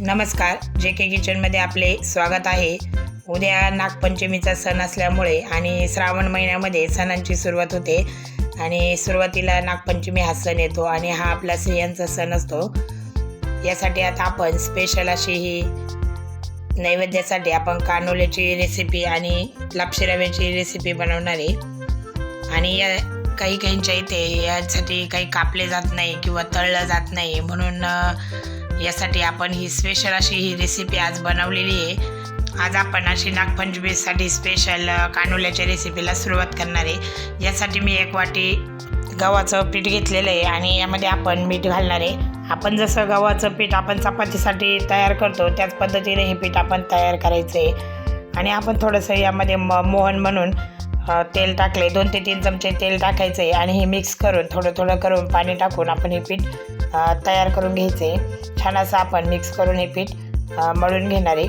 नमस्कार जे के किचनमध्ये आपले स्वागत आहे. उद्या नागपंचमीचा सण असल्यामुळे आणि श्रावण महिन्यामध्ये सणांची सुरुवात होते. आणि सुरुवातीला नागपंचमी हा सण येतो आणि हा आपला स्त्रियांचा सण असतो. यासाठी आता आपण स्पेशल अशी ही नैवेद्यासाठी आपण कानोल्याची रेसिपी आणि लापशी रव्याची रेसिपी बनवणार आहे. आणि या काही काहींच्या इथे यासाठी काही कापले जात नाही किंवा तळलं जात नाही म्हणून यासाठी आपण ही स्पेशल अशी ही रेसिपी आज बनवलेली आहे. आज आपण अशी नागपंचमीसाठी स्पेशल कानुल्याच्या रेसिपीला सुरुवात करणार आहे. यासाठी मी एक वाटी गव्हाचं पीठ घेतलेलं आहे आणि यामध्ये आपण मीठ घालणार आहे. आपण जसं गव्हाचं पीठ आपण चपातीसाठी तयार करतो त्याच पद्धतीने हे पीठ आपण तयार करायचं आहे आणि आपण थोडंसं यामध्ये म मोहन म्हणून तेल टाकले दोन ते तीन चमचे तेल टाकायचं आहे आणि हे मिक्स करून थोडं थोडं करून पाणी टाकून आपण हे पीठ तयार करून घ्यायचे. छान असं आपण मिक्स करून हे पीठ मळून घेणार आहे.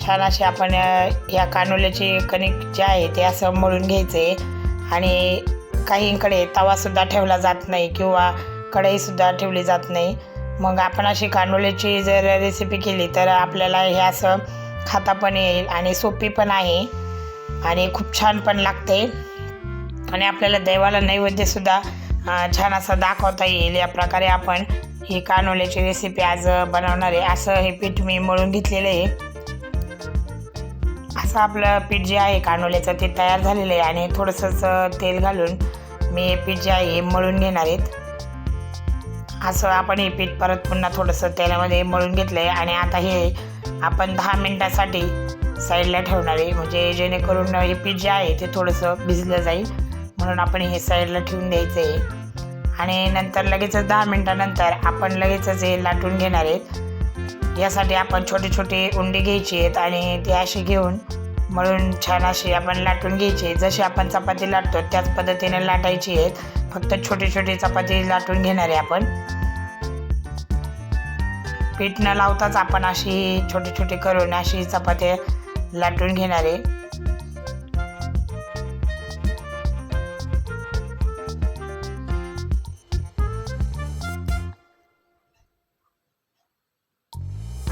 छान असे आपण या कानोल्याचे कणिक जे आहे ते असं मळून घ्यायचे. आणि काहींकडे तवासुद्धा ठेवला जात नाही किंवा कढईसुद्धा ठेवली जात नाही. मग आपण अशी कानोल्याची जर रेसिपी केली तर आपल्याला हे असं खाता पण येईल आणि सोपी पण आहे आणि खूप छान पण लागते. आणि आपल्याला देवाला नैवेद्यसुद्धा छान असं दाखवता येईल. या प्रकारे आपण ही कानोल्याची रेसिपी आज बनवणार आहे. असं हे पीठ मी मळून घेतलेलं आहे. असं आपलं पीठ जे आहे कानोल्याचं ते तयार झालेलं आहे आणि थोडंसंच तेल घालून मी हे पीठ जे आहे हे मळून घेणार आहेत असं आपण हे पीठ परत पुन्हा थोडंसं तेलामध्ये मळून घेतलं आहे आणि आता हे आपण दहा मिनटासाठी साईडला ठेवणार आहे. म्हणजे जेणेकरून हे पीठ जे आहे ते थोडंसं भिजलं जाईल. म्हणून आपण हे साईडला ठेवून द्यायचं. आहे आणि नंतर लगेचच दहा मिनटानंतर आपण लगेचच हे लाटून घेणार आहेत यासाठी आपण छोटे छोटे उंडी घ्यायची आहेत आणि ती अशी घेऊन मळून छान अशी आपण लाटून घ्यायची जशी आपण चपाती लाटतो त्याच पद्धतीने लाटायची आहेत. फक्त छोटी छोटी चपाती लाटून घेणार आहे आपण. पीठ न लावताच आपण अशी छोटी छोटी करून अशी चपाती लाटून घेणार आहे.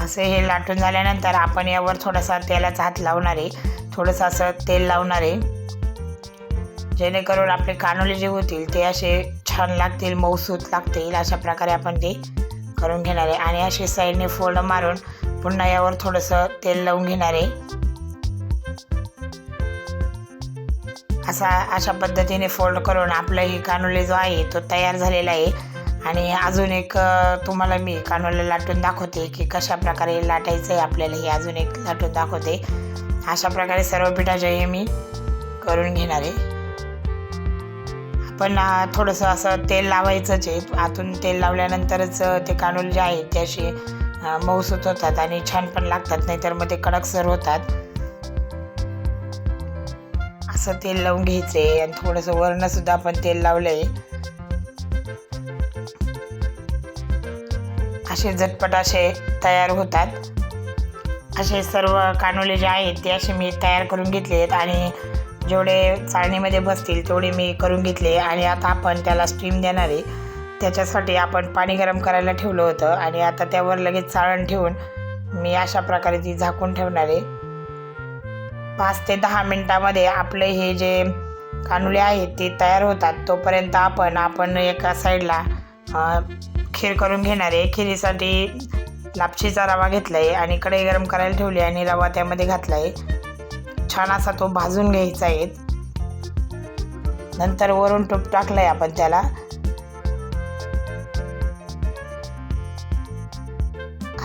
असं हे लाटून झाल्यानंतर आपण यावर थोडासा तेलाचा हात लावणार आहे. थोडंसं असं तेल लावणार आहे. जेणेकरून आपले कानोले जे होतील ते असे छान लागतील मऊसूत लागतील. अशा प्रकारे आपण ते करून घेणार आहे. आणि असे साईडने फोल्ड मारून पुन्हा यावर थोडंसं तेल लावून घेणार आहे. असा अशा पद्धतीने फोल्ड करून आपलं ही कानोले जो आहे तो तयार झालेला आहे. आणि अजून एक तुम्हाला मी कानोला लाटून दाखवते की कशा प्रकारे लाटायचं आहे आपल्याला हे अजून एक लाटून दाखवते. अशा प्रकारे सर्व पिठाचे हे मी करून घेणार आहे. पण थोडंसं असं तेल लावायचंच आहे. आतून तेल लावल्यानंतरच ते कानोले जे आहे ते असे मऊसूत होतात आणि छान पण लागतात नाहीतर मग ते कडकसर होतात. असं तेल लावून घ्यायचं आहे आणि थोडंसं वरनंसुद्धा आपण तेल लावलं आहे असे झटपट असे तयार होतात. असे सर्व कानोले जे आहेत ते असे मी तयार करून घेतले आहेत आणि जेवढे चाळणीमध्ये बसतील तेवढे मी करून घेतले आणि आता आपण त्याला स्टीम देणार आहे. त्याच्यासाठी आपण पाणी गरम करायला ठेवलं होतं आणि आता त्यावर लगेच चाळण ठेवून मी अशा प्रकारे ती झाकून ठेवणार आहे. पाच ते दहा मिनटामध्ये आपले हे जे कानुले आहेत ते तयार होतात. तोपर्यंत आपण आपण एका साईडला खीर करून घेणार आहे. खिरीसाठी लापशीचा रवा घेतला आहे आणि कढई गरम करायला ठेवली आणि रवा त्यामध्ये घातला आहे छान असा तो भाजून घ्यायचा आहे. नंतर वरून टूप टाकलं आहे आपण त्याला.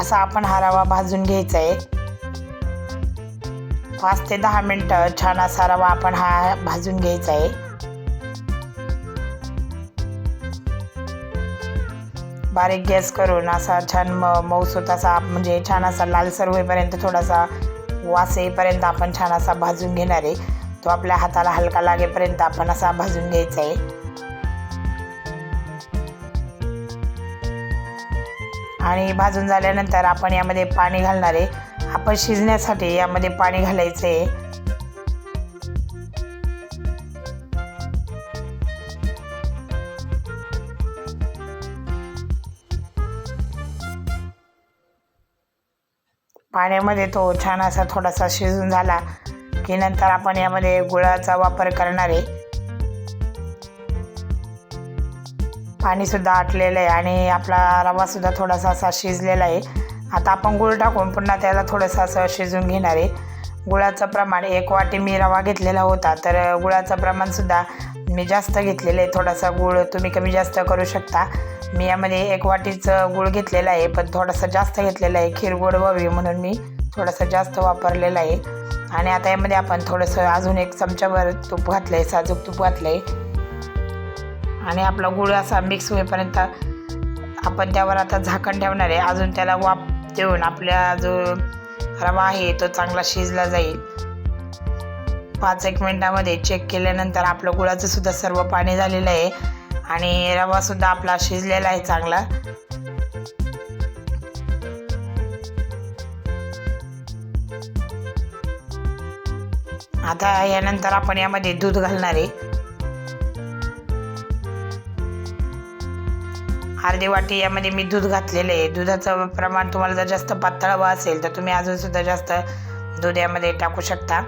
असा आपण हा रवा भाजून घ्यायचा आहे. पाच ते दहा मिनटं छान असा रवा आपण हा भाजून घ्यायचा आहे. बारीक गॅस करून असा छान म मऊसूत असा म्हणजे छान असा लालसर होईपर्यंत थोडासा वास येईपर्यंत आपण छान असा भाजून घेणार आहे. तो आपल्या हाताला हलका लागेपर्यंत आपण असा भाजून घ्यायचा आहे. आणि भाजून झाल्यानंतर आपण यामध्ये पाणी घालणार आहे. आपण शिजण्यासाठी यामध्ये पाणी घालायचं आहे. पाण्यामध्ये तो छान असा थोडासा शिजून झाला की नंतर आपण यामध्ये गुळाचा वापर करणार आहे. पाणीसुद्धा आटलेलं आहे आणि आपला रवासुद्धा थोडासा असा शिजलेला आहे. आता आपण गुळ टाकून पुन्हा त्याला थोडंसं असं शिजून घेणार आहे. गुळाचं प्रमाण एक वाटी मी रवा घेतलेला होता तर गुळाचं प्रमाणसुद्धा मी जास्त घेतलेलं आहे. थोडासा गुळ तुम्ही कमी जास्त करू शकता. मी यामध्ये एक वाटीचं गुळ घेतलेलं आहे पण थोडासा जास्त घेतलेला आहे. खीर गोड व्हावी म्हणून मी थोडासा जास्त वापरलेला आहे. आणि आता यामध्ये आपण थोडंसं अजून एक चमच्याभर तूप घातलं आहे साजूक तूप घातलं आहे आणि आपला गुळ असा मिक्स होईपर्यंत आपण त्यावर आता झाकण ठेवणार आहे. अजून त्याला वाफ देऊन आपला जो रवा आहे तो चांगला शिजला जाईल. पाच एक मिनटामध्ये चेक केल्यानंतर आपलं गुळाचं सुद्धा सर्व पाणी झालेलं आहे. आणि रवासुद्धा आपला शिजलेला आहे चांगला. आता यानंतर आपण यामध्ये दूध घालणार आहे. अर्धी वाटी यामध्ये मी दूध घातलेलं आहे. दुधाचं प्रमाण तुम्हाला जर जास्त पातळ हवं असेल तर तुम्ही अजून सुद्धा जास्त दूध यामध्ये टाकू शकता.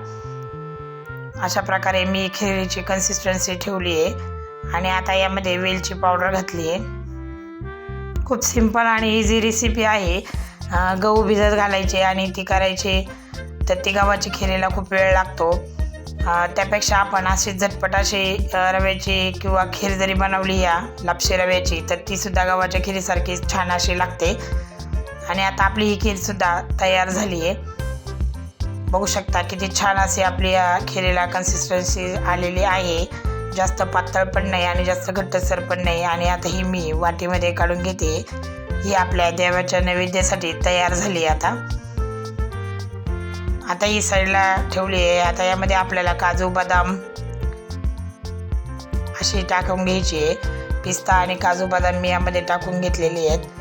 अशा प्रकारे मी खिरीची कन्सिस्टन्सी ठेवली आहे. आणि आता यामध्ये वेलची पावडर घातली आहे. खूप सिंपल आणि इझी रेसिपी आहे. गहू भिजत घालायचे आणि ती करायची. तर ती गव्हाची खिरीला खूप वेळ लागतो. त्यापेक्षा आपण अशी झटपट अशी रव्याची किंवा खीर जरी बनवली या लापशी रव्याची तर तीसुद्धा गव्हाच्या खिरीसारखी छान अशी लागते. आणि आता आपली ही खीरसुद्धा तयार झाली आहे. बघू शकता किती छान अशी आपली या कन्सिस्टन्सी आलेली आहे. जास्त पातळ पण नाही आणि जास्त घट्टसर पण नाही. आणि आता ही मी वाटीमध्ये काढून घेते. ही आपल्या देवाच्या नैवेद्यासाठी तयार झाली आता. आता ही साईडला ठेवली आहे. आता यामध्ये आपल्याला काजू बदाम अशी टाकून घ्यायची आहे. पिस्ता आणि काजू बदाम मी यामध्ये टाकून घेतलेली आहेत.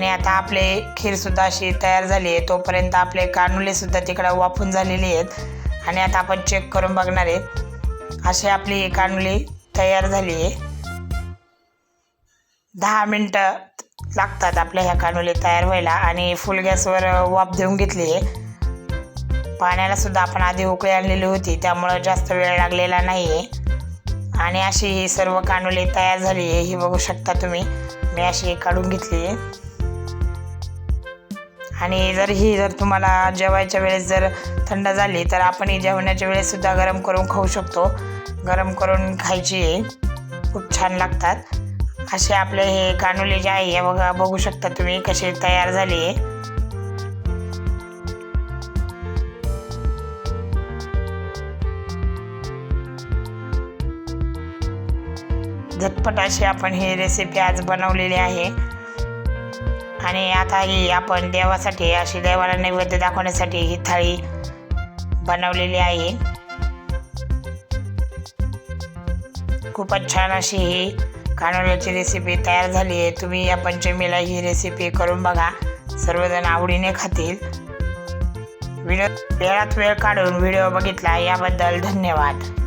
आणि आता आपले खीरसुद्धा अशी तयार झाली आहे. तोपर्यंत आपले कानुलेसुद्धा तिकडं वाफून झालेले आहेत. आणि आता आपण चेक करून बघणार आहेत. अशी आपली कानुली तयार झाली आहे. दहा मिनटं लागतात आपल्या ह्या कानुली तयार व्हायला आणि फुल गॅसवर वाफ देऊन घेतली आहे. पाण्याला सुद्धा आपण आधी उकळी आणलेली होती त्यामुळं जास्त वेळ लागलेला नाही आहे आणि अशी ही सर्व कानुली तयार झाली आहे ही बघू शकता तुम्ही. मी अशी काढून घेतली आहे. आणि जर ही जर तुम्हाला जेवायच्या वेळेस जर थंड झाली तर आपण ही जेवणाच्या वेळेससुद्धा गरम करून खाऊ शकतो. गरम करून खायची आहे. खूप छान लागतात. असे आपले हे कानुले जे आहे हे बघा बघू शकता तुम्ही कसे तयार झाले आहे. झटपट अशी आपण ही रेसिपी आज बनवलेली आहे. आणि आता ही आपण देवासाठी अशी देवाला नैवेद्य दाखवण्यासाठी ही थाळी बनवलेली आहे. खूपच छान अशी ही कानोल्याची रेसिपी तयार झाली आहे. तुम्ही या पंचमीला ही रेसिपी करून बघा. सर्वजण आवडीने खातील. व्हिडिओ वेळात वेळ काढून व्हिडिओ बघितला याबद्दल धन्यवाद.